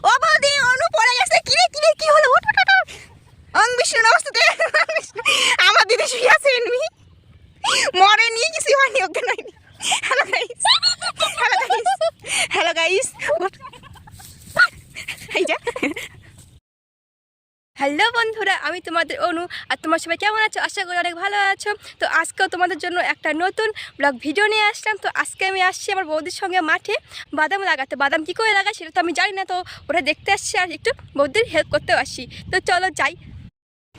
ও বৌদি অনু পড়ে গেছে কিরে কিরে কি হলো ওঠ ওঠ ওঠ অং বিষ্ণু নমস্তে আমার দিদি শুয়ে আছে এমনি মরে নিয়ে কিছু হয়নি ওকে নয় hello guys hello guys hello guys এইটা হ্যালো বন্ধুরা, আমি তোমাদের অনু আর তোমার সবাই কেমন আছো? আশা করি অনেক ভালো আছো। তো আজকেও তোমাদের জন্য একটা নতুন ব্লগ ভিডিও নিয়ে আসলাম। তো আজকে আমি আসছি আমার বৌদির সঙ্গে মাঠে বাদাম লাগাতে। বাদাম কী করে লাগাই সেটা তো আমি জানি না, তো ওটা দেখতে আসছি আর একটু বৌদির হেল্প করতেও আসছি। তো চলো যাই।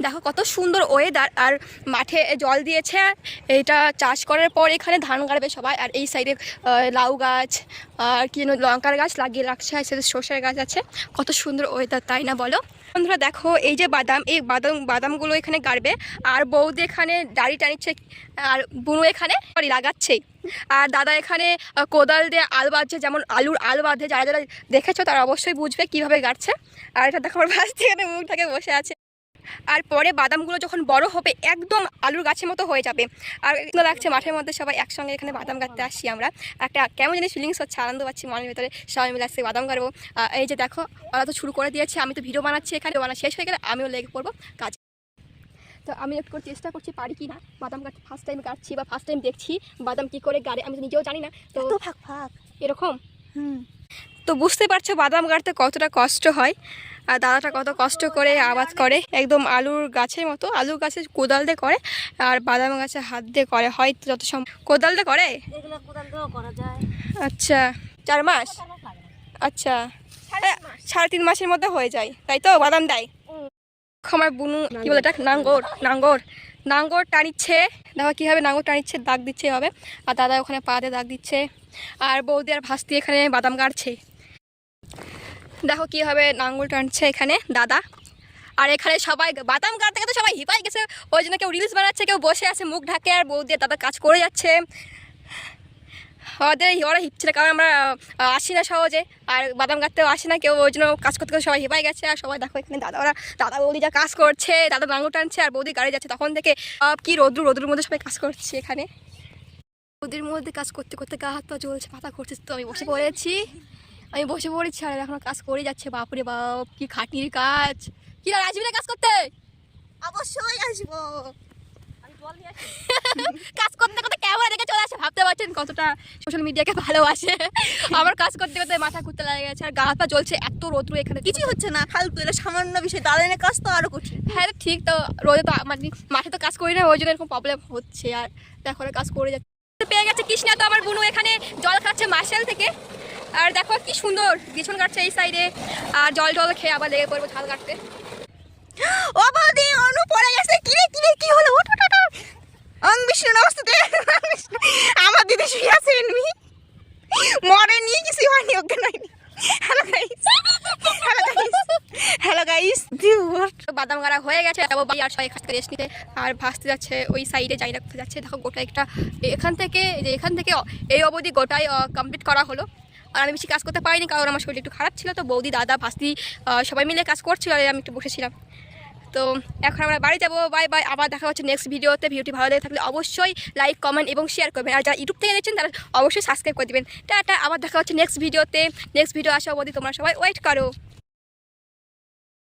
দেখো কত সুন্দর ওয়েদার আর মাঠে জল দিয়েছে। এইটা চাষ করার পর এখানে ধান গাড়বে সবাই আর এই সাইডে লাউ গাছ আর কি লঙ্কার গাছ লাগিয়ে রাখছে আর সাইডে সর্ষের গাছ আছে। কত সুন্দর ওয়েদার তাই না বলো? বন্ধুরা দেখো এই যে বাদাম এই বাদাম বাদামগুলো এখানে গাড়বে আর বৌদি এখানে দাড়ি টানিচ্ছে আর বুনু এখানে সরি, লাগাচ্ছে আর দাদা এখানে কোদাল দিয়ে আলু বাঁধছে যেমন আলুর আলু বাঁধে যারা যারা দেখেছ তারা অবশ্যই বুঝবে কীভাবে গাড়ছে। আর এটা দেখো আমার ভাস মুখ থেকে বসে আছে। আর পরে বাদামগুলো যখন বড় হবে একদম আলুর গাছের মতো হয়ে যাবে। আর এগুলো লাগছে মাঠের মধ্যে সবাই একসঙ্গে এখানে বাদাম গাড়তে আসছি আমরা। একটা কেমন জানি ফিলিংস হচ্ছে আনন্দ পাচ্ছি মনের ভিতরে। সবাই মিলে আসছে বাদাম গাড়বো এই যে দেখো ওরা তো শুরু করে দিয়েছে আমি তো ভিডিও বানাচ্ছি এখানে বানা শেষ হয়ে গেলে আমিও লেগে পড়ব কাজ তো আমি একটু করে চেষ্টা করছি পারি কি না? বাদাম গাছ ফার্স্ট টাইম কাটছি বা ফার্স্ট টাইম দেখছি বাদাম কি করে গাড়ে আমি তো নিজেও জানি না। তো তো ফাক ফাক। এরকম? হুম। তো বুঝতে পারছ বাদাম গাড়তে কতটা কষ্ট হয়। আর দাদাটা কত কষ্ট করে আবাদ করে একদম আলুর গাছের মতো আলুর গাছে কোদাল দিয়ে করে আর বাদাম গাছে হাত দিয়ে করে হয়তো যত সম কোদাল দিয়ে করে? এগুলো কোদাল দিয়েও করা যায়। আচ্ছা। চার মাস? আচ্ছা। সাড়ে তিন মাসের মধ্যে হয়ে যায় তাই তো? বাদাম দেয়। আমার বুনু কি বলে এটা নাঙ্গর নাঙ্গর। নাঙ্গর টানিচ্ছে দেখো কীভাবে নাঙ্গর টানিচ্ছে দাগ দিচ্ছে হবে আর দাদা ওখানে পা দিয়ে দাগ দিচ্ছে। আর বৌদি আর ভাস্তি এখানে বাদাম গাড়ছে। দেখো কীভাবে নাঙ্গল টানছে এখানে দাদা। আর এখানে সবাই বাদাম গাড়তে তো সবাই হিপাই গেছে। ওই জন্য কেউ রিলস বানাচ্ছে, কেউ বসে আছে, মুখ ঢাকে, আর বৌদি আর দাদা কাজ করে যাচ্ছে। ওদের ওরা হিপছিল কারণ আমরা আসি না সহজে। আর বাদাম গাড়তেও আসি না, কেউ ওই জন্য কাজ করতে করতে সবাই হিপাই গেছে। আর সবাই দেখো এখানে দাদা ওরা, দাদা বৌদি যা কাজ করছে, দাদা নাঙ্গল টানছে, আর বৌদি গাড়ি যাচ্ছে। তখন থেকে কি রোদ্রু রোদ্রুর মধ্যে সবাই কাজ করছে এখানে। বৌদির মধ্যে কাজ করতে করতে গা হাত পা জ্বলছে পাতা করছে তো আমি বসে পড়েছি। আমি বসে পড়েছি আর এখন কাজ করে যাচ্ছে বাপরে বাপ কি খাটির কাজ। কি না আসবি না কাজ করতে? অবশ্যই আসব। কাজ করতে করতে ক্যামেরা দেখে চলে আসে ভাবতে পারছেন কতটা সোশ্যাল মিডিয়াকে ভালোবাসে। আমার কাজ করতে করতে মাথা ঘুরতে লাগে গেছে আর গা হাত পা জ্বলছে এত রোদ্রু এখানে কিছুই হচ্ছে না ফালতু এটা সামান্য বিষয়। দালানের কাজ তো আরও কঠিন। হ্যাঁ ঠিক তো রোদে তো মানে মাঠে তো কাজ করি না ওই জন্য এরকম প্রবলেম হচ্ছে আর দেখো কাজ করে যাচ্ছে। পেয়ে গেছে কৃষ্ণা তো আমার বুনু এখানে জল খাচ্ছে মার্শাল থেকে। আর দেখো কি সুন্দর বিছন কাটছে এই সাইডে আর জল জল খেয়ে আবার লেগে পড়ব ঝাল কাটতে। ও বৌদি অনু পড়ে গেছে। কি হলো? ওঠ ওঠ ওঠ অং বিষ্ণু নমস্তে আমার দিদি শুয়ে আছে এমনি। মরে নিয়ে কিছু হয়নি ওকে নয় hello guys hello guys hello guys বাদাম গাড়া হয়ে গেছে যাব বাড়ি আর সবাই থেকে রেস্ট নিতে। আর ভাসতে যাচ্ছে ওই সাইডে যাই রাখতে যাচ্ছে। দেখো গোটা একটা এখান থেকে যে এখান থেকে এই অবধি গোটাই কমপ্লিট করা হলো। আর আমি বেশি কাজ করতে পারিনি, কারণ আমার শরীর একটু খারাপ ছিল, তো বৌদি, দাদা, ভাস্তি সবাই মিলে কাজ করছিল আর আমি একটু বসেছিলাম। তো এখন আমরা বাড়ি যাব বাই বাই আবার দেখা হচ্ছে নেক্সট ভিডিওতে ভিডিওটি ভালো লেগে থাকলে অবশ্যই লাইক কমেন্ট এবং শেয়ার করবেন। আর যারা ইউটিউব থেকে দেখছেন, তারা অবশ্যই সাবস্ক্রাইব করে দেবেন। টাটা, আবার দেখা হচ্ছে নেক্সট ভিডিওতে নেক্সট ভিডিও আসা অবধি তোমরা সবাই ওয়েট করো।